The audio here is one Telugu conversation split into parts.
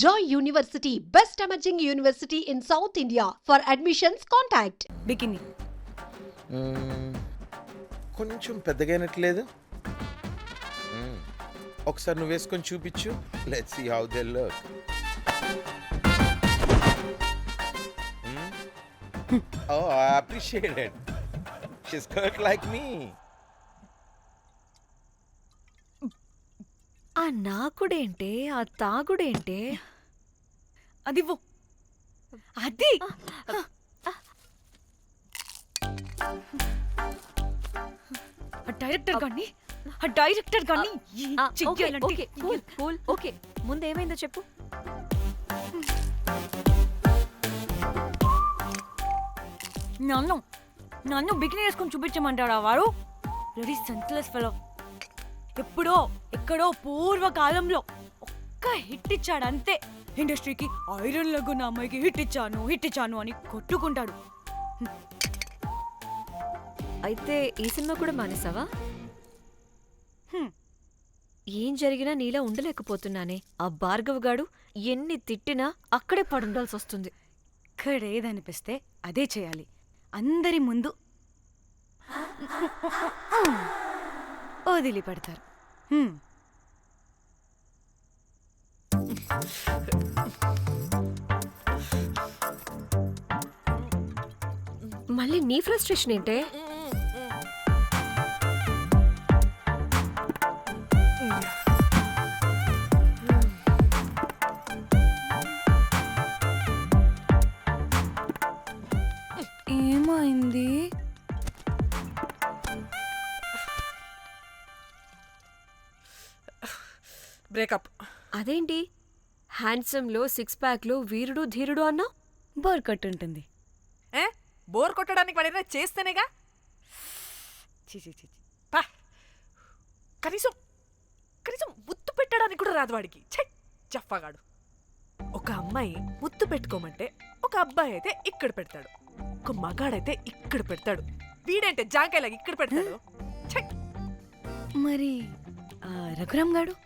Joy university best emerging university in South India for admissions contact bikini కొంచెం పెద్దగైనట్లేదు. Hmm. ఒకసారి నువ్వు వేసుకొని చూపించు. Let's see how they look oh I appreciate it she's curt like me ఆ నాకుడేంటే ఆ తాగుడేంటే? అది. అది! ఆ డైరెక్టర్ గాని ఆ డైరెక్టర్ గాని ఓకే కూల్ కూల్ ఓకే. ముందు ఏమైందో చెప్పు. నన్ను నన్ను బికినీ వేసుకొని చూపించమంటాడా వాడు? రెడీ సెన్స్లెస్ ఫెలో ఎప్పుడో ఎక్కడో పూర్వకాలంలో ఒక్క హిట్ ఇచ్చాడు అంతే. ఇండస్ట్రీకి ఐరన్ లగున్న అమ్మాయికి హిట్ ఇచ్చాను హిట్ ఇచ్చాను అని కొట్టుకుంటాడు. అయితే ఈ సినిమా కూడా మానేసావా. ఏం జరిగినా నీలా ఉండలేకపోతున్నానే. ఆ భార్గవ్ గాడు ఎన్ని తిట్టినా అక్కడే పడుండాల్సి వస్తుంది ఇక్కడ ఏదనిపిస్తే అదే చేయాలి. అందరి ముందు వదిలిపెడతారు హ్మ్. మళ్ళీ నీ ఫ్రస్ట్రేషన్ ఏంటే? బ్రేకప్. అదేంటి? హ్యాండ్సమ్లో సిక్స్ ప్యాక్లో వీరుడు ధీరుడు అన్నా? బోర్ కట్టు ఉంటుంది ఏ? బోర్ కొట్టడానికి వాడైనా చేస్తేనేగా? చీ చీ చీ చీ. పా. కనీసం కనీసం ముత్తు పెట్టడానికి కూడా రాదు వాడికి. ఛై చెప్పగాడు ఒక అమ్మాయి ముత్తు పెట్టుకోమంటే ఒక అబ్బాయి అయితే ఇక్కడ పెడతాడు. ఒక మగాడైతే ఇక్కడ పెడతాడు. వీడంటే జాంకాయలాగా ఇక్కడ పెడతాడు? ఛై. మరి ఆ రఘురామ్ గాడు?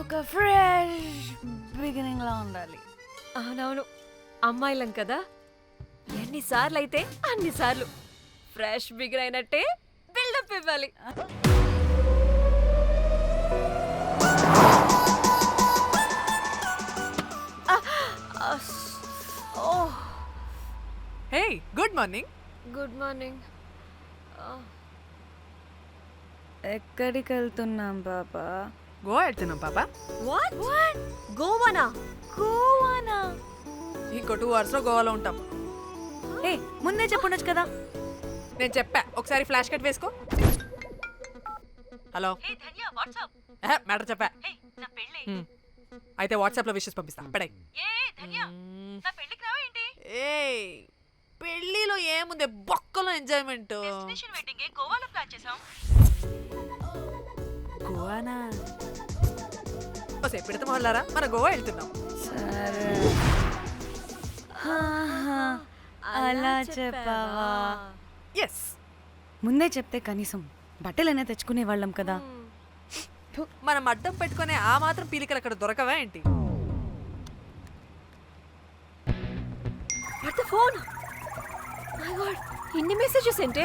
ఒక ఫ్రెష్ బిగినింగ్ లా ఉండాలి. అవునవును. అమ్మాయిలం కదా. ఎన్నిసార్లు అయితే అన్నిసార్లు ఫ్రెష్ బిగర్ అయినట్టే బిల్డప్ ఇవ్వాలి. Hey good morning good morning ఎక్కడికి వెళ్తున్నాం పాపా గోవా వెళ్తున్నాం పాపా వాట్ గోవానా? గోవానా? ఇంకో టూ అవర్స్లో గోవాలో ఉంటాం. ఏ ముందే చెప్పుండొచ్చు కదా? నేను చెప్పా. ఒకసారి ఫ్లాష్ కట్ వేసుకో. హలో. మ్యాటర్ చెప్పా. హ్మ్. అయితే వాట్సాప్లో విషెస్ పంపిస్తా. పడాయి. ఏ పెళ్ళిలో ఏముంది? బొక్కలో ఎంజాయ్మెంట్ గోవానా? ఓసే పెడతాం వాళ్ళారా మన గోవా వెళ్తున్నాం. సరే. అలా చెప్పావా? ఎస్ ముందే చెప్తే కనీసం బట్టలైనా తెచ్చుకునే వాళ్ళం కదా. మనం అడ్డం పెట్టుకునే ఆ మాత్రం పీలికలు అక్కడ దొరకవా ఏంటి? What the phone my god ఇన్ని మెసేజెస్ ఏంటే?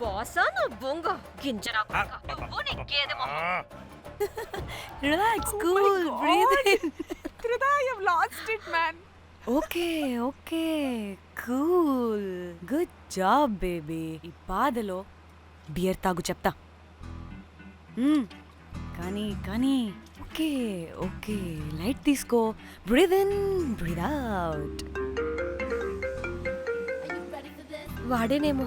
బాసా నా బొంగ గింజరా నువ్వు నీ గేదె relax cool breathe lost it man okay okay cool good job baby ఈ బాధలో బియర్ తాగు చెప్తా. కానీ కానీ ఓకే ఓకే లైట్ తీసుకో breathe in breathe out వాడేనేమో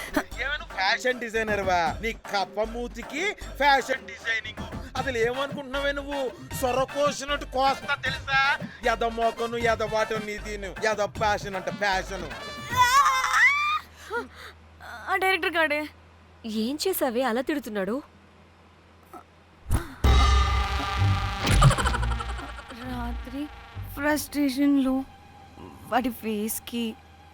fashion designer వా. నీ కప్ప మూతికి ఫ్యాషన్ డిజైనింగ్. అసలు ఏమనుకుంటున్నావే నువ్వు? సొర కోసినట్టు కోస్తా తెలుసా? ఎద మోకను ఎద వాటను నీ దీని. ఎద ఫ్యాషన్ అంట ఫ్యాషన్ ఆ డైరెక్టర్ గాడే. ఏం చేసావే? అలా తిడుతున్నాడు. రాత్రి ఫ్రస్ట్రేషన్లో వాటి ఫేస్కి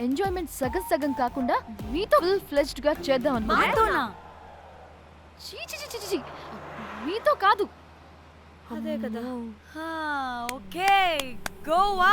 ఎంజాయ్మెంట్ సగం సగం కాకుండా మీతో ఫుల్ ఫ్లెజ్డ్గా చేద్దాం అనుకున్నా మాతోనా? చీ, చీ, చీ, చీ, చీ. మీతో కాదు. అదే కదా. హా, ఓకే. గోవా!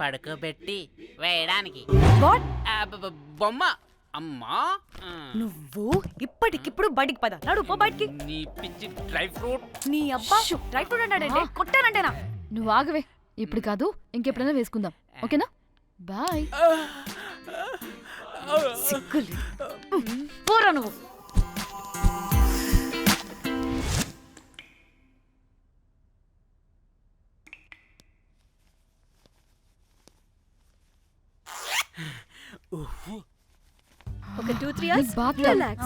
పడుకోబెట్టి వేయడానికి. వాట్ ఆ, బ- బ- బొమ్మ. అమ్మా. ఆ. నువ్వు ఇప్పటికిప్పుడు బయటికి పద. నడు పో బయటికి. నీ పిచ్చి డ్రై ఫ్రూట్. నీ అబ్బా. రైట్ ఫుడ్ అన్నాడంటే కొట్టానంటేనా? నువ్వు ఆగవే. ఇప్పుడు కాదు ఇంకెప్పుడైనా వేసుకుందాం. ఓకేనా? బాయ్. సిగ్గులు పోరా నువ్వు. ఒక టూ త్రీ అవర్స్ బాగా రిలాక్స్